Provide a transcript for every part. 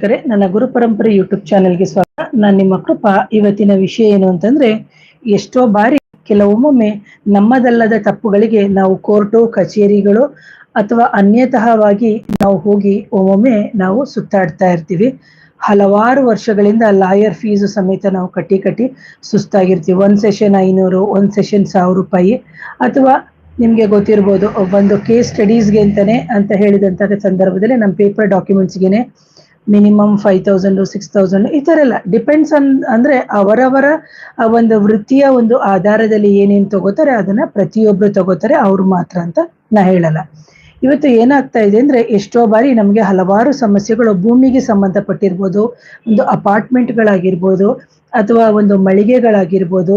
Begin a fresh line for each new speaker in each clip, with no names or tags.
ನನ್ನ ಗುರು ಪರಂಪರೆ ಯೂಟ್ಯೂಬ್ ಚಾನೆಲ್ಗೆ ಸ್ವಾಗತ. ನಾನು ನಿಮ್ಮ ಕೃಪಾ. ಇವತ್ತಿನ ವಿಷಯ ಏನು ಅಂತಂದ್ರೆ, ಎಷ್ಟೋ ಬಾರಿ ಕೆಲವೊಮ್ಮೊಮ್ಮೆ ನಮ್ಮದಲ್ಲದ ತಪ್ಪುಗಳಿಗೆ ನಾವು ಕೋರ್ಟು, ಕಚೇರಿಗಳು ಅಥವಾ ಅನ್ಯತಃವಾಗಿ ನಾವು ಹೋಗಿ ಒಮ್ಮೊಮ್ಮೆ ನಾವು ಸುತ್ತಾಡ್ತಾ ಇರ್ತೀವಿ. ಹಲವಾರು ವರ್ಷಗಳಿಂದ ಲಾಯರ್ ಫೀಸ್ ಸಮೇತ ನಾವು ಕಟ್ಟಿ ಕಟ್ಟಿ ಸುಸ್ತಾಗಿರ್ತೀವಿ. ಒಂದ್ ಸೆಷನ್ ಐನೂರು, ಒಂದ್ ಸೆಷನ್ ಸಾವಿರ ರೂಪಾಯಿ ಅಥವಾ ನಿಮ್ಗೆ ಗೊತ್ತಿರ್ಬೋದು, ಒಂದು ಕೇಸ್ ಸ್ಟಡೀಸ್ಗೆ ಅಂತಾನೆ ಅಂತ ಹೇಳಿದಂತಹ ಸಂದರ್ಭದಲ್ಲಿ ನಮ್ಮ paper ಡಾಕ್ಯುಮೆಂಟ್ಸ್ಗೆನೆ minimum five thousand six thousand ಈ ತರ ಎಲ್ಲ ಡಿಪೆಂಡ್ಸ್ ಅನ್ ಅಂದ್ರೆ ಅವರವರ ಒಂದು ವೃತ್ತಿಯ ಒಂದು ಆಧಾರದಲ್ಲಿ ಏನೇನು ತಗೋತಾರೆ, ಅದನ್ನ ಪ್ರತಿಯೊಬ್ರು ತಗೋತಾರೆ, ಅವ್ರು ಮಾತ್ರ ಅಂತ ನಾ ಹೇಳಲ್ಲ. ಇವತ್ತು ಏನಾಗ್ತಾ ಇದೆ ಅಂದ್ರೆ ಎಷ್ಟೋ ಬಾರಿ ನಮಗೆ ಹಲವಾರು ಸಮಸ್ಯೆಗಳು ಭೂಮಿಗೆ ಸಂಬಂಧಪಟ್ಟಿರ್ಬೋದು, ಒಂದು ಅಪಾರ್ಟ್ಮೆಂಟ್ಗಳಾಗಿರ್ಬೋದು, ಅಥವಾ ಒಂದು ಮಳಿಗೆಗಳಾಗಿರ್ಬೋದು,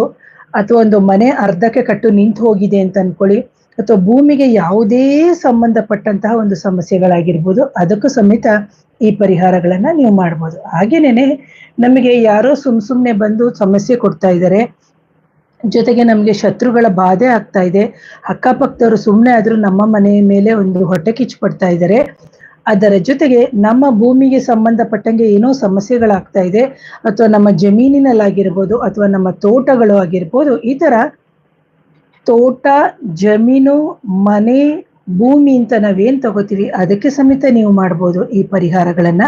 ಅಥವಾ ಒಂದು ಮನೆ ಅರ್ಧಕ್ಕೆ ಕಟ್ಟು ನಿಂತು ಹೋಗಿದೆ ಅಂತ ಅನ್ಕೊಳ್ಳಿ, ಅಥವಾ ಭೂಮಿಗೆ ಯಾವುದೇ ಸಂಬಂಧಪಟ್ಟಂತಹ ಒಂದು ಸಮಸ್ಯೆಗಳಾಗಿರ್ಬೋದು, ಅದಕ್ಕೂ ಸಮೇತ ಈ ಪರಿಹಾರಗಳನ್ನ ನೀವು ಮಾಡ್ಬೋದು. ಹಾಗೇನೇನೆ ನಮಗೆ ಯಾರೋ ಸುಮ್ ಸುಮ್ನೆ ಬಂದು ಸಮಸ್ಯೆ ಕೊಡ್ತಾ ಇದ್ದಾರೆ ಜೊತೆಗೆ ನಮಗೆ ಶತ್ರುಗಳ ಬಾಧೆ ಆಗ್ತಾ ಇದೆ, ಅಕ್ಕಪಕ್ಕದವರು ಸುಮ್ಮನೆ ಆದ್ರೂ ನಮ್ಮ ಮನೆಯ ಮೇಲೆ ಒಂದು ಹೊಟ್ಟೆ ಕಿಚ್ಚು ಪಡ್ತಾ ಇದ್ದಾರೆ ಅದರ ಜೊತೆಗೆ ನಮ್ಮ ಭೂಮಿಗೆ ಸಂಬಂಧಪಟ್ಟಂಗೆ ಏನೋ ಸಮಸ್ಯೆಗಳಾಗ್ತಾ ಇದೆ, ಅಥವಾ ನಮ್ಮ ಜಮೀನಿನಲ್ಲಾಗಿರ್ಬೋದು, ಅಥವಾ ನಮ್ಮ ತೋಟಗಳು ಆಗಿರ್ಬೋದು, ಈ ತರ ತೋಟ, ಜಮೀನು, ಮನೆ ಭೂಮಿ ಅಂತ ನಾವೇನ್ ತಗೋತೀವಿ ಅದಕ್ಕೆ ಸಮೇತ ನೀವು ಮಾಡ್ಬೋದು ಈ ಪರಿಹಾರಗಳನ್ನ.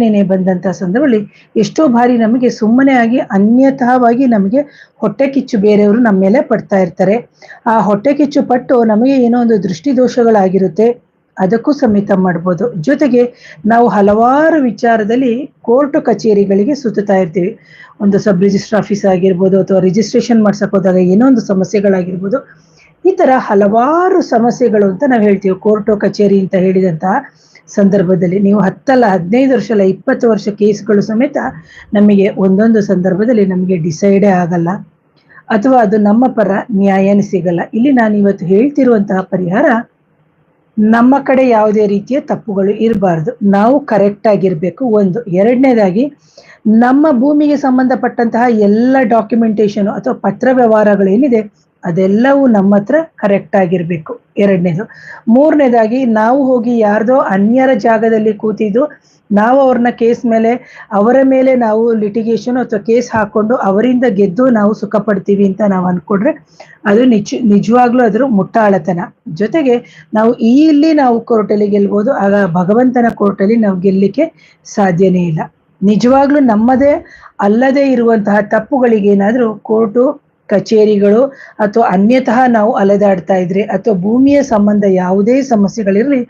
ನೆನೆ ಬಂದಂತ ಸಂದರ್ಭದಲ್ಲಿ ಎಷ್ಟೋ ಬಾರಿ ನಮಗೆ ಸುಮ್ಮನೆ ಆಗಿ ಅನ್ಯತಃವಾಗಿ ನಮಗೆ ಹೊಟ್ಟೆ ಕಿಚ್ಚು ಬೇರೆಯವರು ನಮ್ಮ ಮೇಲೆ ಪಡ್ತಾ ಇರ್ತಾರೆ. ಆ ಹೊಟ್ಟೆ ಕಿಚ್ಚು ಪಟ್ಟು ನಮಗೆ ಏನೋ ಒಂದು ದೃಷ್ಟಿ ದೋಷಗಳಾಗಿರುತ್ತೆ ಅದಕ್ಕೂ ಸಮೇತ ಮಾಡ್ಬೋದು. ಜೊತೆಗೆ ನಾವು ಹಲವಾರು ವಿಚಾರದಲ್ಲಿ ಕೋರ್ಟ್ ಕಚೇರಿಗಳಿಗೆ ಸುತ್ತಾ ಇರ್ತೀವಿ. ಒಂದು ಸಬ್ ರಿಜಿಸ್ಟರ್ ಆಫೀಸ್ ಆಗಿರ್ಬೋದು ಅಥವಾ ರಿಜಿಸ್ಟ್ರೇಷನ್ ಮಾಡ್ಸಕ್ ಹೋದಾಗ ಏನೋ ಒಂದು ಸಮಸ್ಯೆಗಳಾಗಿರ್ಬೋದು. ಈ ತರ ಹಲವಾರು ಸಮಸ್ಯೆಗಳು ಅಂತ ನಾವು ಹೇಳ್ತೀವಿ. ಕೋರ್ಟು ಕಚೇರಿ ಅಂತ ಹೇಳಿದಂತಹ ಸಂದರ್ಭದಲ್ಲಿ ನೀವು ಹತ್ತಲ್ಲ, ಹದಿನೈದು ವರ್ಷ ಅಲ್ಲ, ಇಪ್ಪತ್ತು ವರ್ಷ ಕೇಸ್ಗಳು ಸಮೇತ ನಮಗೆ ಒಂದೊಂದು ಸಂದರ್ಭದಲ್ಲಿ ನಮಗೆ ಡಿಸೈಡೇ ಆಗಲ್ಲ. ಅಥವಾ ಅದು ನಮ್ಮ ಪರ ನ್ಯಾಯನೇ ಸಿಗಲ್ಲ. ಇಲ್ಲಿ ನಾನು ಇವತ್ತು ಹೇಳ್ತಿರುವಂತಹ ಪರಿಹಾರ ನಮ್ಮ ಕಡೆ ಯಾವುದೇ ರೀತಿಯ ತಪ್ಪುಗಳು ಇರಬಾರ್ದು. ನಾವು ಕರೆಕ್ಟ್ ಆಗಿರಬೇಕು. ಒಂದು, ಎರಡನೇದಾಗಿ ನಮ್ಮ ಭೂಮಿಗೆ ಸಂಬಂಧಪಟ್ಟಂತಹ ಎಲ್ಲ ಡಾಕ್ಯುಮೆಂಟೇಶನ್ ಅಥವಾ ಪತ್ರ ವ್ಯವಹಾರಗಳು ಏನಿದೆ ಅದೆಲ್ಲವೂ ನಮ್ಮ ಹತ್ರ ಕರೆಕ್ಟ್ ಆಗಿರ್ಬೇಕು. ಎರಡನೇದು. ಮೂರನೇದಾಗಿ ನಾವು ಹೋಗಿ ಯಾರ್ದೋ ಅನ್ಯರ ಜಾಗದಲ್ಲಿ ಕೂತಿದ್ದು ನಾವು ಅವ್ರನ್ನ ಕೇಸ್ ಮೇಲೆ, ಅವರ ಮೇಲೆ ನಾವು ಲಿಟಿಗೇಷನ್ ಅಥವಾ ಕೇಸ್ ಹಾಕೊಂಡು ಅವರಿಂದ ಗೆದ್ದು ನಾವು ಸುಖ ಪಡ್ತೀವಿ ಅಂತ ನಾವು ಅನ್ಕೊಂಡ್ರೆ ಅದು ನಿಜ, ನಿಜವಾಗ್ಲೂ ಅದ್ರ ಮುಟ್ಟಾಳತನ. ಜೊತೆಗೆ ನಾವು ಇಲ್ಲಿ ನಾವು ಕೋರ್ಟಲ್ಲಿ ಗೆಲ್ಬೋದು, ಆಗ ಭಗವಂತನ ಕೋರ್ಟಲ್ಲಿ ನಾವು ಗೆಲ್ಲಿಕ್ಕೆ ಸಾಧ್ಯನೇ ಇಲ್ಲ. ನಿಜವಾಗ್ಲೂ ನಮ್ಮದೇ ಅಲ್ಲದೆ ಇರುವಂತಹ ತಪ್ಪುಗಳಿಗೆ ಏನಾದ್ರೂ ಕೋರ್ಟು ಕಚೇರಿಗಳು ಅಥವಾ ಅನ್ಯತಃ ನಾವು ಅಲೆದಾಡ್ತಾ ಇದ್ರೆ ಅಥವಾ ಭೂಮಿಯ ಸಂಬಂಧ ಯಾವುದೇ ಸಮಸ್ಯೆಗಳಿರಲಿ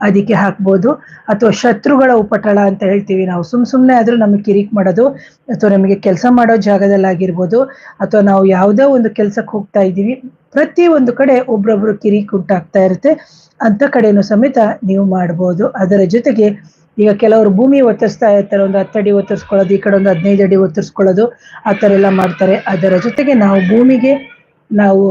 ಅದಕ್ಕೆ ಹಾಕ್ಬೋದು. ಅಥವಾ ಶತ್ರುಗಳ ಉಪಟಳ ಅಂತ ಹೇಳ್ತೀವಿ ನಾವು. ಸುಮ್ ಸುಮ್ಮನೆ ಆದ್ರೂ ನಮಗೆ ಕಿರಿಕ್ ಮಾಡೋದು ಅಥವಾ ನಮಗೆ ಕೆಲಸ ಮಾಡೋ ಜಾಗದಲ್ಲಾಗಿರ್ಬೋದು ಅಥವಾ ನಾವು ಯಾವುದೋ ಒಂದು ಕೆಲ್ಸಕ್ಕೆ ಹೋಗ್ತಾ ಇದ್ದೀವಿ. ಪ್ರತಿ ಒಂದು ಕಡೆ ಒಬ್ರೊಬ್ರು ಕಿರಿಕ್ ಉಂಟಾಗ್ತಾ ಇರುತ್ತೆ. ಅಂತ ಕಡೆನೂ ಸಮೇತ ನೀವು ಮಾಡ್ಬೋದು. ಅದರ ಜೊತೆಗೆ ಈಗ ಕೆಲವರು ಭೂಮಿ ಒತ್ತರಿಸ್ತಾ ಇರ್ತಾರೆ, ಒಂದು ಹತ್ತಡಿ ಒತ್ತರಿಸ್ಕೊಳ್ಳೋದು, ಈ ಕಡೆ ಒಂದು ಹದಿನೈದು ಅಡಿ ಒತ್ತರಿಸ್ಕೊಳ್ಳೋದು, ಆ ಥರ ಎಲ್ಲ ಮಾಡ್ತಾರೆ. ಅದರ ಜೊತೆಗೆ ನಾವು ಭೂಮಿಗೆ ನಾವು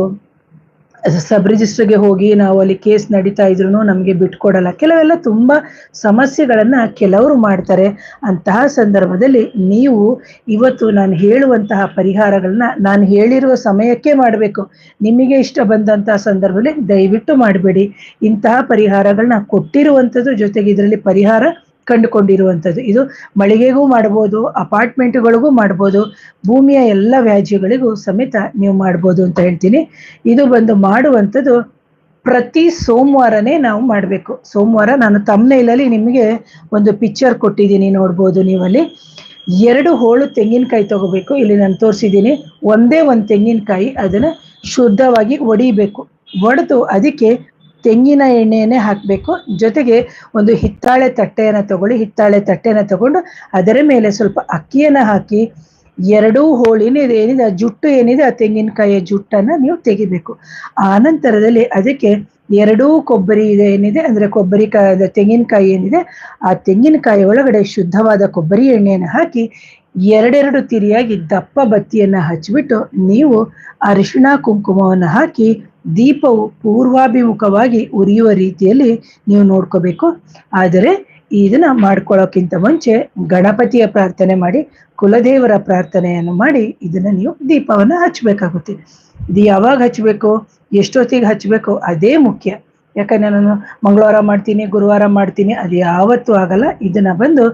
ಸಬ್ ರಿಜಿಸ್ಟ್ರಿಗೆ ಹೋಗಿ ನಾವು ಅಲ್ಲಿ ಕೇಸ್ ನಡೀತಾ ಇದ್ರು ನಮಗೆ ಬಿಟ್ಕೊಡಲ್ಲ ಕೆಲವೆಲ್ಲ ತುಂಬಾ ಸಮಸ್ಯೆಗಳನ್ನ ಕೆಲವರು ಮಾಡ್ತಾರೆ. ಅಂತಹ ಸಂದರ್ಭದಲ್ಲಿ ನೀವು ಇವತ್ತು ನಾನು ಹೇಳುವಂತಹ ಪರಿಹಾರಗಳನ್ನ ನಾನು ಹೇಳಿರುವ ಸಮಯಕ್ಕೆ ಮಾಡಬೇಕು. ನಿಮಗೆ ಇಷ್ಟ ಬಂದಂತಹ ಸಂದರ್ಭದಲ್ಲಿ ದಯವಿಟ್ಟು ಮಾಡಬೇಡಿ. ಇಂತಹ ಪರಿಹಾರಗಳನ್ನ ಕೊಟ್ಟಿರುವಂಥದ್ದು ಜೊತೆಗೆ ಇದರಲ್ಲಿ ಪರಿಹಾರ ಕಂಡುಕೊಂಡಿರುವಂಥದ್ದು. ಇದು ಮಳಿಗೆಗೂ ಮಾಡ್ಬೋದು, ಅಪಾರ್ಟ್ಮೆಂಟ್ಗಳಿಗೂ ಮಾಡ್ಬೋದು, ಭೂಮಿಯ ಎಲ್ಲ ವ್ಯಾಜ್ಯಗಳಿಗೂ ಸಮೇತ ನೀವು ಮಾಡ್ಬೋದು ಅಂತ ಹೇಳ್ತೀನಿ. ಇದು ಬಂದು ಮಾಡುವಂಥದ್ದು ಪ್ರತಿ ಸೋಮವಾರನೇ ನಾವು ಮಾಡಬೇಕು. ಸೋಮವಾರ ನಾನು ತಮ್ಮನೇಲಲ್ಲಿ ನಿಮಗೆ ಒಂದು ಪಿಕ್ಚರ್ ಕೊಟ್ಟಿದ್ದೀನಿ ನೋಡ್ಬೋದು ನೀವಲ್ಲಿ. ಎರಡು ಹೋಳು ತೆಂಗಿನಕಾಯಿ ತಗೋಬೇಕು. ಇಲ್ಲಿ ನಾನು ತೋರಿಸಿದ್ದೀನಿ. ಒಂದೇ ಒಂದು ತೆಂಗಿನಕಾಯಿ, ಅದನ್ನ ಶುದ್ಧವಾಗಿ ಒಡಿಬೇಕು ಒಡೆದು ಅದಕ್ಕೆ ತೆಂಗಿನ ಎಣ್ಣೆಯನ್ನೇ ಹಾಕಬೇಕು. ಜೊತೆಗೆ ಒಂದು ಹಿತ್ತಾಳೆ ತಟ್ಟೆಯನ್ನು ತಗೊಳ್ಳಿ. ಹಿತ್ತಾಳೆ ತಟ್ಟೆಯನ್ನು ತಗೊಂಡು ಅದರ ಮೇಲೆ ಸ್ವಲ್ಪ ಅಕ್ಕಿಯನ್ನು ಹಾಕಿ, ಎರಡೂ ಹೋಳಿನಿದೆ ಏನಿದೆ, ಆ ಜುಟ್ಟು ಏನಿದೆ, ಆ ತೆಂಗಿನಕಾಯಿಯ ಜುಟ್ಟನ್ನು ನೀವು ತೆಗಿಬೇಕು. ಆ ನಂತರದಲ್ಲಿ ಅದಕ್ಕೆ ಎರಡೂ ಕೊಬ್ಬರಿ ಇದೆ ಏನಿದೆ, ಅಂದರೆ ಕೊಬ್ಬರಿ ತೆಂಗಿನಕಾಯಿ ಏನಿದೆ, ಆ ತೆಂಗಿನಕಾಯಿ ಒಳಗಡೆ ಶುದ್ಧವಾದ ಕೊಬ್ಬರಿ ಎಣ್ಣೆಯನ್ನು ಹಾಕಿ, ಎರಡೆರಡು ತಿರಿಯಾಗಿ ದಪ್ಪ ಬತ್ತಿಯನ್ನ ಹಚ್ಚಿಬಿಟ್ಟು ನೀವು ಅರಿಶಿಣ ಕುಂಕುಮವನ್ನು ಹಾಕಿ ದೀಪವು ಪೂರ್ವಾಭಿಮುಖವಾಗಿ ಉರಿಯುವ ರೀತಿಯಲ್ಲಿ ನೀವು ನೋಡ್ಕೋಬೇಕು. ಆದರೆ ಇದನ್ನ ಮಾಡ್ಕೊಳ್ಳೋಕ್ಕಿಂತ ಮುಂಚೆ ಗಣಪತಿಯ ಪ್ರಾರ್ಥನೆ ಮಾಡಿ, ಕುಲದೇವರ ಪ್ರಾರ್ಥನೆಯನ್ನು ಮಾಡಿ ಇದನ್ನ ನೀವು ದೀಪವನ್ನ ಹಚ್ಚಬೇಕಾಗುತ್ತೆ. ಇದು ಯಾವಾಗ ಹಚ್ಚಬೇಕು, ಎಷ್ಟೊತ್ತಿಗೆ ಹಚ್ಚಬೇಕು, ಅದೇ ಮುಖ್ಯ. ಯಾಕಂದ್ರೆ ನಾನು ಮಂಗಳವಾರ ಮಾಡ್ತೀನಿ, ಗುರುವಾರ ಮಾಡ್ತೀನಿ, ಅದು ಯಾವತ್ತೂ ಆಗಲ್ಲ. ಇದನ್ನ ಬಂದು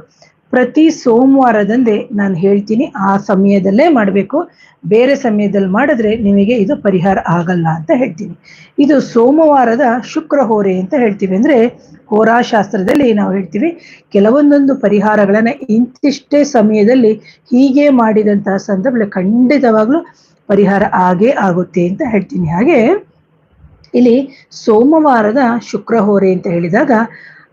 ಪ್ರತಿ ಸೋಮವಾರದಂದೇ ನಾನು ಹೇಳ್ತೀನಿ, ಆ ಸಮಯದಲ್ಲೇ ಮಾಡಬೇಕು. ಬೇರೆ ಸಮಯದಲ್ಲಿ ಮಾಡಿದ್ರೆ ನಿಮಗೆ ಇದು ಪರಿಹಾರ ಆಗಲ್ಲ ಅಂತ ಹೇಳ್ತೀನಿ. ಇದು ಸೋಮವಾರದ ಶುಕ್ರ ಹೋರೆ ಅಂತ ಹೇಳ್ತೀವಿ ಅಂದ್ರೆ ಹೋರಾಶಾಸ್ತ್ರದಲ್ಲಿ ನಾವು ಹೇಳ್ತೀವಿ, ಕೆಲವೊಂದೊಂದು ಪರಿಹಾರಗಳನ್ನ ಇಂತಿಷ್ಟೇ ಸಮಯದಲ್ಲಿ ಹೀಗೆ ಮಾಡಿದಂತಹ ಸಂದರ್ಭದಲ್ಲಿ ಖಂಡಿತವಾಗ್ಲೂ ಪರಿಹಾರ ಆಗೇ ಆಗುತ್ತೆ ಅಂತ ಹೇಳ್ತೀನಿ. ಹಾಗೆ ಇಲ್ಲಿ ಸೋಮವಾರದ ಶುಕ್ರ ಹೋರೆ ಅಂತ ಹೇಳಿದಾಗ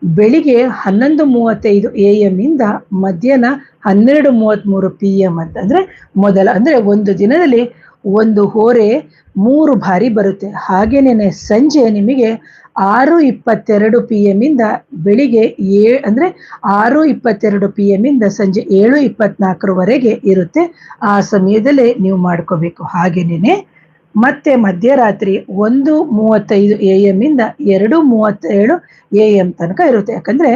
ಬೆಳಿಗ್ಗೆ ಹನ್ನೊಂದು ಮೂವತ್ತೈದು ಎ ಎಂ ಇಂದ ಮಧ್ಯಾಹ್ನ ಹನ್ನೆರಡು ಮೂವತ್ತ್ಮೂರು ಪಿ ಎಂ ಅಂತ. ಅಂದ್ರೆ ಮೊದಲ, ಅಂದ್ರೆ ಒಂದು ದಿನದಲ್ಲಿ ಒಂದು ಹೋರೆ ಮೂರು ಬಾರಿ ಬರುತ್ತೆ. ಹಾಗೇನೇ ಸಂಜೆ ನಿಮಗೆ ಆರು ಇಪ್ಪತ್ತೆರಡು ಪಿ ಎಂ ಇಂದ ಬೆಳಿಗ್ಗೆ ಏ, ಅಂದ್ರೆ ಆರು ಇಪ್ಪತ್ತೆರಡು ಪಿ ಎಂ ಇಂದ ಸಂಜೆ ಏಳು ಇಪ್ಪತ್ನಾಲ್ಕರವರೆಗೆ ಇರುತ್ತೆ. ಆ ಸಮಯದಲ್ಲೇ ನೀವು ಮಾಡ್ಕೋಬೇಕು. ಹಾಗೇನೇನೆ ಮತ್ತೆ ಮಧ್ಯರಾತ್ರಿ ಒಂದು ಮೂವತ್ತೈದು ಎ ಎಂ ಇಂದ ಎರಡು ಮೂವತ್ತೇಳು ಎ ಎಂ ತನಕ ಇರುತ್ತೆ. ಯಾಕಂದ್ರೆ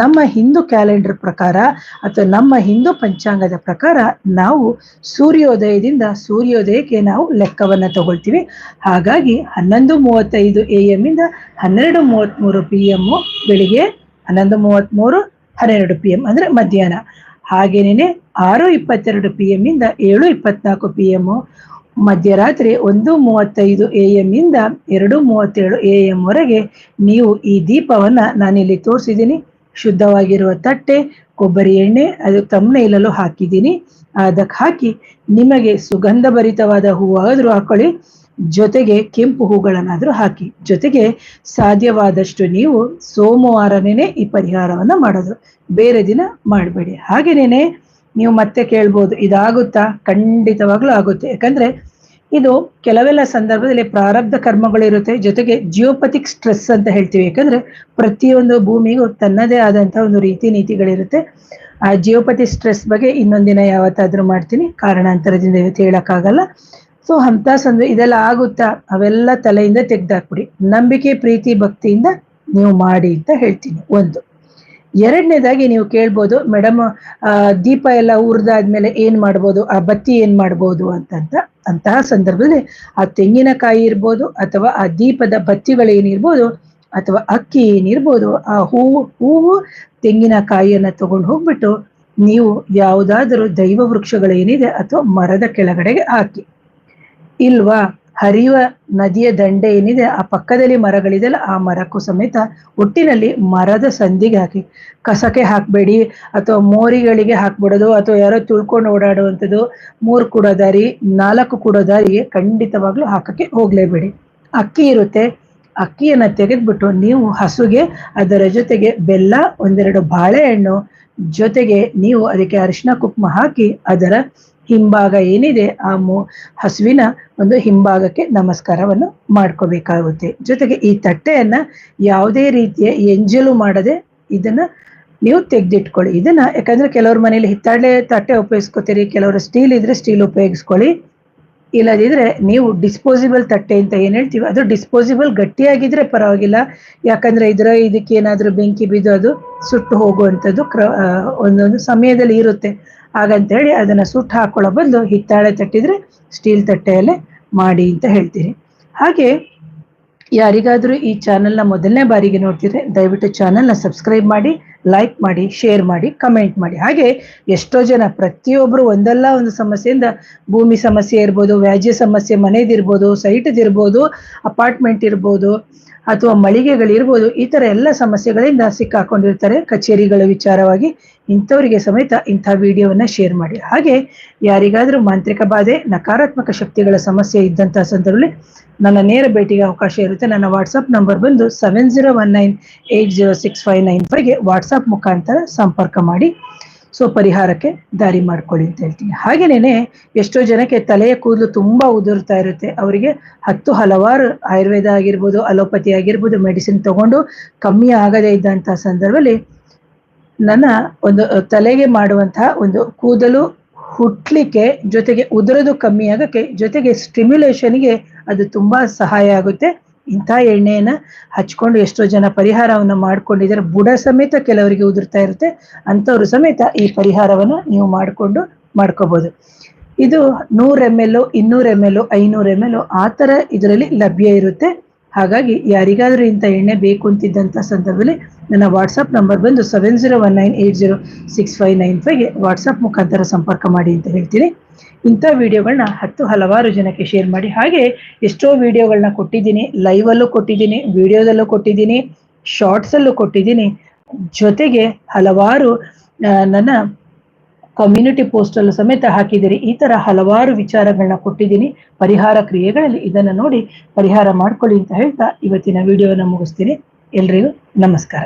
ನಮ್ಮ ಹಿಂದೂ ಕ್ಯಾಲೆಂಡರ್ ಪ್ರಕಾರ ಅಥವಾ ನಮ್ಮ ಹಿಂದೂ ಪಂಚಾಂಗದ ಪ್ರಕಾರ ನಾವು ಸೂರ್ಯೋದಯದಿಂದ ಸೂರ್ಯೋದಯಕ್ಕೆ ನಾವು ಲೆಕ್ಕವನ್ನ ತಗೊಳ್ತೀವಿ. ಹಾಗಾಗಿ ಹನ್ನೊಂದು ಮೂವತ್ತೈದು ಎ ಎಂ ಇಂದ ಹನ್ನೆರಡು ಮೂವತ್ತ್ಮೂರು ಪಿ ಎಂ ಬೆಳಿಗ್ಗೆ ಹನ್ನೊಂದು ಮೂವತ್ತ್ಮೂರು ಹನ್ನೆರಡು ಪಿ ಎಂ ಅಂದ್ರೆ ಮಧ್ಯಾಹ್ನ. ಹಾಗೇನೇ ಆರು ಇಪ್ಪತ್ತೆರಡು ಪಿ ಎಂ ಇಂದ ಏಳು ಇಪ್ಪತ್ನಾಲ್ಕು ಪಿ ಎಂ ಮಧ್ಯರಾತ್ರಿ ಒಂದು ಮೂವತ್ತೈದು ಎ ಎಂ ಇಂದ ಎರಡು ಮೂವತ್ತೇಳು ಎ ಎಂ ವರೆಗೆ ನೀವು ಈ ದೀಪವನ್ನ ನಾನಿಲ್ಲಿ ತೋರಿಸಿದ್ದೀನಿ. ಶುದ್ಧವಾಗಿರುವ ತಟ್ಟೆ, ಕೊಬ್ಬರಿ ಎಣ್ಣೆ, ಅದು ತಮ್ಮನೇಲಲ್ಲೂ ಹಾಕಿದ್ದೀನಿ. ಅದಕ್ಕೆ ಹಾಕಿ ನಿಮಗೆ ಸುಗಂಧ ಭರಿತವಾದ ಹೂವಾದರೂ ಹಾಕೊಳ್ಳಿ. ಜೊತೆಗೆ ಕೆಂಪು ಹೂಗಳನ್ನಾದರೂ ಹಾಕಿ. ಜೊತೆಗೆ ಸಾಧ್ಯವಾದಷ್ಟು ನೀವು ಸೋಮವಾರನೇ ಈ ಪರಿಹಾರವನ್ನು ಮಾಡೋದು. ಬೇರೆ ದಿನ ಮಾಡಬೇಡಿ. ಹಾಗೇನೇನೆ ನೀವು ಮತ್ತೆ ಕೇಳ್ಬೋದು. ಇದಾಗುತ್ತಾ? ಖಂಡಿತವಾಗ್ಲೂ ಆಗುತ್ತೆ. ಯಾಕಂದ್ರೆ ಇದು ಕೆಲವೆಲ್ಲ ಸಂದರ್ಭದಲ್ಲಿ ಪ್ರಾರಬ್ಧ ಕರ್ಮಗಳಿರುತ್ತೆ ಜೊತೆಗೆ ಜಿಯೋಪತಿಕ್ ಸ್ಟ್ರೆಸ್ ಅಂತ ಹೇಳ್ತೀವಿ. ಯಾಕಂದ್ರೆ ಪ್ರತಿಯೊಂದು ಭೂಮಿಗೂ ತನ್ನದೇ ಆದಂತಹ ಒಂದು ರೀತಿ ನೀತಿಗಳಿರುತ್ತೆ. ಆ ಜಿಯೋಪತಿ ಸ್ಟ್ರೆಸ್ ಬಗ್ಗೆ ಇನ್ನೊಂದಿನ ಯಾವತ್ತಾದ್ರೂ ಮಾಡ್ತೀನಿ. ಕಾರಣಾಂತರದಿಂದ ಇವತ್ತು ಹೇಳಕ್ಕಾಗಲ್ಲ. ಸೊ ಅಂತ ಸಂದ, ಇದೆಲ್ಲ ಆಗುತ್ತಾ? ಅವೆಲ್ಲ ತಲೆಯಿಂದ ತೆಗೆದಾಕ್ಬಿಡಿ. ನಂಬಿಕೆ, ಪ್ರೀತಿ, ಭಕ್ತಿಯಿಂದ ನೀವು ಮಾಡಿ ಅಂತ ಹೇಳ್ತೀನಿ. ಒಂದು. ಎರಡನೇದಾಗಿ ನೀವು ಕೇಳ್ಬೋದು, ಮೇಡಮ್ ದೀಪ ಎಲ್ಲ ಉರಿದಾದ್ಮೇಲೆ ಏನು ಮಾಡ್ಬೋದು? ಆ ಬತ್ತಿ ಏನು ಮಾಡ್ಬೋದು? ಅಂತಂತ, ಅಂತಹ ಸಂದರ್ಭದಲ್ಲಿ ಆ ತೆಂಗಿನಕಾಯಿ ಇರ್ಬೋದು, ಅಥವಾ ಆ ದೀಪದ ಬತ್ತಿಗಳೇನಿರ್ಬೋದು ಅಥವಾ ಅಕ್ಕಿ ಏನಿರ್ಬೋದು, ಆ ಹೂವು ಹೂವು ತೆಂಗಿನಕಾಯಿಯನ್ನು ತಗೊಂಡು ಹೋಗ್ಬಿಟ್ಟು ನೀವು ಯಾವುದಾದರೂ ದೈವ ವೃಕ್ಷಗಳೇನಿದೆ ಅಥವಾ ಮರದ ಕೆಳಗಡೆಗೆ ಹಾಕಿ. ಇಲ್ವಾ? ಹರಿಯುವ ನದಿಯ ದಂಡೆ ಏನಿದೆ, ಆ ಪಕ್ಕದಲ್ಲಿ ಮರಗಳಿದೆಯಲ್ಲ ಆ ಮರಕ್ಕೂ ಸಮೇತ ಒಟ್ಟಿನಲ್ಲಿ ಮರದ ಸಂದಿಗೆ ಹಾಕಿ, ಕಸಕ್ಕೆ ಹಾಕಬೇಡಿ, ಅಥವಾ ಮೋರಿಗಳಿಗೆ ಹಾಕ್ಬಿಡೋದು, ಅಥವಾ ಯಾರೋ ತುಳ್ಕೊಂಡು ಓಡಾಡುವಂಥದ್ದು, ಮೂರು ಕೂಡ ದಾರಿ, ನಾಲ್ಕು ಕೂಡ ದಾರಿ ಖಂಡಿತವಾಗ್ಲೂ ಹಾಕಕ್ಕೆ ಹೋಗ್ಲೇಬೇಡಿ. ಅಕ್ಕಿ ಇರುತ್ತೆ, ಅಕ್ಕಿಯನ್ನ ತೆಗೆದ್ಬಿಟ್ಟು ನೀವು ಹಸುಗೆ, ಅದರ ಜೊತೆಗೆ ಬೆಲ್ಲ, ಒಂದೆರಡು ಬಾಳೆಹಣ್ಣು ಜೊತೆಗೆ ನೀವು ಅದಕ್ಕೆ ಅರಿಶಿನ ಕುಕ್ಮ ಹಾಕಿ, ಅದರ ಹಿಂಭಾಗ ಏನಿದೆ, ಆ ಮು, ಹಸುವಿನ ಒಂದು ಹಿಂಭಾಗಕ್ಕೆ ನಮಸ್ಕಾರವನ್ನು ಮಾಡ್ಕೋಬೇಕಾಗುತ್ತೆ. ಜೊತೆಗೆ ಈ ತಟ್ಟೆಯನ್ನ ಯಾವುದೇ ರೀತಿಯ ಎಂಜಲು ಮಾಡದೆ ಇದನ್ನ ನೀವು ತೆಗೆದಿಟ್ಕೊಳ್ಳಿ. ಇದನ್ನ, ಯಾಕಂದ್ರೆ ಕೆಲವ್ರ ಮನೇಲಿ ಹಿತ್ತಾಳೆ ತಟ್ಟೆ ಉಪಯೋಗಿಸ್ಕೋತೀರಿ, ಕೆಲವರು ಸ್ಟೀಲ್ ಇದ್ರೆ ಸ್ಟೀಲ್ ಉಪಯೋಗಿಸ್ಕೊಳ್ಳಿ. ಇಲ್ಲದಿದ್ರೆ ನೀವು ಡಿಸ್ಪೋಸಿಬಲ್ ತಟ್ಟೆ ಅಂತ ಏನ್ ಹೇಳ್ತೀವಿ, ಅದು ಡಿಸ್ಪೋಸಿಬಲ್ ಗಟ್ಟಿಯಾಗಿದ್ರೆ ಪರವಾಗಿಲ್ಲ. ಯಾಕಂದ್ರೆ ಇದರ, ಇದಕ್ಕೆ ಏನಾದ್ರೂ ಬೆಂಕಿ ಬಿದ್ದು ಅದು ಸುಟ್ಟು ಹೋಗುವಂಥದ್ದು ಕ್ರ ಒಂದೊಂದು ಸಮಯದಲ್ಲಿ ಇರುತ್ತೆ. ಹಾಗಂತ ಹೇಳಿ ಅದನ್ನ ಸುಟ್ಟು ಹಾಕೊಳ್ಳೋ ಬದಲು ಹಿತ್ತಾಳೆ ತಟ್ಟಿದ್ರೆ ಸ್ಟೀಲ್ ತಟ್ಟೆಯಲ್ಲೇ ಮಾಡಿ ಅಂತ ಹೇಳ್ತೀನಿ ಹಾಗೆ ಯಾರಿಗಾದ್ರೂ ಈ ಚಾನೆಲ್ನ ಮೊದಲನೇ ಬಾರಿಗೆ ನೋಡ್ತಿದ್ರೆ ದಯವಿಟ್ಟು ಚಾನೆಲ್ನ ಸಬ್ಸ್ಕ್ರೈಬ್ ಮಾಡಿ ಲೈಕ್ ಮಾಡಿ ಶೇರ್ ಮಾಡಿ ಕಮೆಂಟ್ ಮಾಡಿ. ಹಾಗೆ ಎಷ್ಟೋ ಜನ ಪ್ರತಿಯೊಬ್ಬರು ಒಂದಲ್ಲ ಒಂದು ಸಮಸ್ಯೆಯಿಂದ ಭೂಮಿ ಸಮಸ್ಯೆ ಇರ್ಬೋದು, ವ್ಯಾಜ್ಯ ಸಮಸ್ಯೆ ಮನೆದಿರ್ಬೋದು ಸೈಟ್ದಿರ್ಬೋದು ಅಪಾರ್ಟ್ಮೆಂಟ್ ಇರ್ಬೋದು ಅಥವಾ ಮಳಿಗೆಗಳಿರ್ಬೋದು, ಈ ಥರ ಎಲ್ಲ ಸಮಸ್ಯೆಗಳಿಂದ ಸಿಕ್ಕಾಕೊಂಡಿರ್ತಾರೆ ಕಚೇರಿಗಳ ವಿಚಾರವಾಗಿ. ಇಂಥವರಿಗೆ ಸಮೇತ ಇಂಥ ವಿಡಿಯೋವನ್ನ ಶೇರ್ ಮಾಡಿ. ಹಾಗೆ ಯಾರಿಗಾದರೂ ಮಾಂತ್ರಿಕ ಬಾಧೆ, ನಕಾರಾತ್ಮಕ ಶಕ್ತಿಗಳ ಸಮಸ್ಯೆ ಇದ್ದಂಥ ಸಂದರ್ಭದಲ್ಲಿ ನನ್ನ ನೇರ ಭೇಟಿಗೆ ಅವಕಾಶ ಇರುತ್ತೆ. ನನ್ನ ವಾಟ್ಸಪ್ ನಂಬರ್ ಬಂದು seven zero one nine eight zero six five nine ಫೈವ್ಗೆ WhatsApp ಮುಖಾಂತರ ಸಂಪರ್ಕ ಮಾಡಿ. ಸೊ ಪರಿಹಾರಕ್ಕೆ ದಾರಿ ಮಾಡ್ಕೊಳ್ಳಿ ಅಂತ ಹೇಳ್ತೀನಿ. ಹಾಗೇನೇನೆ ಎಷ್ಟೋ ಜನಕ್ಕೆ ತಲೆಯ ಕೂದಲು ತುಂಬಾ ಉದುರ್ತಾ ಇರುತ್ತೆ. ಅವರಿಗೆ ಹತ್ತು ಹಲವಾರು ಆಯುರ್ವೇದ ಆಗಿರ್ಬೋದು, ಅಲೋಪತಿ ಆಗಿರ್ಬೋದು, ಮೆಡಿಸಿನ್ ತಗೊಂಡು ಕಮ್ಮಿ ಆಗದೇ ಇದ್ದಂಥ ಸಂದರ್ಭದಲ್ಲಿ ನನ್ನ ಒಂದು ತಲೆಗೆ ಮಾಡುವಂತಹ ಒಂದು ಕೂದಲು ಹುಟ್ಲಿಕ್ಕೆ ಜೊತೆಗೆ ಉದುರೋದು ಕಮ್ಮಿ ಆಗೋಕ್ಕೆ ಜೊತೆಗೆ ಸ್ಟಿಮ್ಯುಲೇಷನ್ಗೆ ಅದು ತುಂಬಾ ಸಹಾಯ ಆಗುತ್ತೆ. ಇಂಥ ಎಣ್ಣೆಯನ್ನ ಹಚ್ಕೊಂಡು ಎಷ್ಟೋ ಜನ ಪರಿಹಾರವನ್ನ ಮಾಡ್ಕೊಂಡಿದ್ದಾರೆ. ಬುಡ ಸಮೇತ ಕೆಲವರಿಗೆ ಉದುರ್ತಾ ಇರುತ್ತೆ. ಅಂಥವ್ರು ಸಮೇತ ಈ ಪರಿಹಾರವನ್ನ ನೀವು ಮಾಡಿಕೊಂಡು ಮಾಡ್ಕೋಬಹುದು ಇದು ನೂರು ಎಂ ಎಲ್ ಇನ್ನೂರ್ ಎಂ ಎಲ್ ಐನೂರು ಎಂ ಎಲ್ ಆ ಥರ ಇದರಲ್ಲಿ ಲಭ್ಯ ಇರುತ್ತೆ. ಹಾಗಾಗಿ ಯಾರಿಗಾದ್ರೂ ಇಂಥ ಎಣ್ಣೆ ಬೇಕು ಅಂತಿದ್ದಂಥ ಸಂದರ್ಭದಲ್ಲಿ ನನ್ನ ವಾಟ್ಸಪ್ ನಂಬರ್ ಬಂದು seven zero one nine eight zero six five nine ಫೈವ್ಗೆ WhatsApp ಮುಖಾಂತರ ಸಂಪರ್ಕ ಮಾಡಿ ಅಂತ ಹೇಳ್ತೀನಿ. ಇಂಥ ವಿಡಿಯೋಗಳನ್ನ ಹತ್ತು ಹಲವಾರು ಜನಕ್ಕೆ ಶೇರ್ ಮಾಡಿ. ಹಾಗೆ ಎಷ್ಟೋ ವಿಡಿಯೋಗಳನ್ನ ಕೊಟ್ಟಿದ್ದೀನಿ. ಲೈವಲ್ಲೂ ಕೊಟ್ಟಿದ್ದೀನಿ, ವಿಡಿಯೋದಲ್ಲೂ ಕೊಟ್ಟಿದ್ದೀನಿ ಶಾರ್ಟ್ಸಲ್ಲೂ ಕೊಟ್ಟಿದ್ದೀನಿ. ಜೊತೆಗೆ ಹಲವಾರು ನನ್ನ ಕಮ್ಯುನಿಟಿ ಪೋಸ್ಟಲ್ಲೂ ಸಮೇತ ಹಾಕಿದ್ದೀರಿ. ಈ ಥರ ಹಲವಾರು ವಿಚಾರಗಳನ್ನ ಕೊಟ್ಟಿದ್ದೀನಿ. ಪರಿಹಾರ ಕ್ರಿಯೆಗಳಲ್ಲಿ ಇದನ್ನು ನೋಡಿ ಪರಿಹಾರ ಮಾಡ್ಕೊಳ್ಳಿ ಅಂತ ಹೇಳ್ತಾ ಇವತ್ತಿನ ವಿಡಿಯೋನ ಮುಗಿಸ್ತೀನಿ. ಎಲ್ರಿಗೂ ನಮಸ್ಕಾರ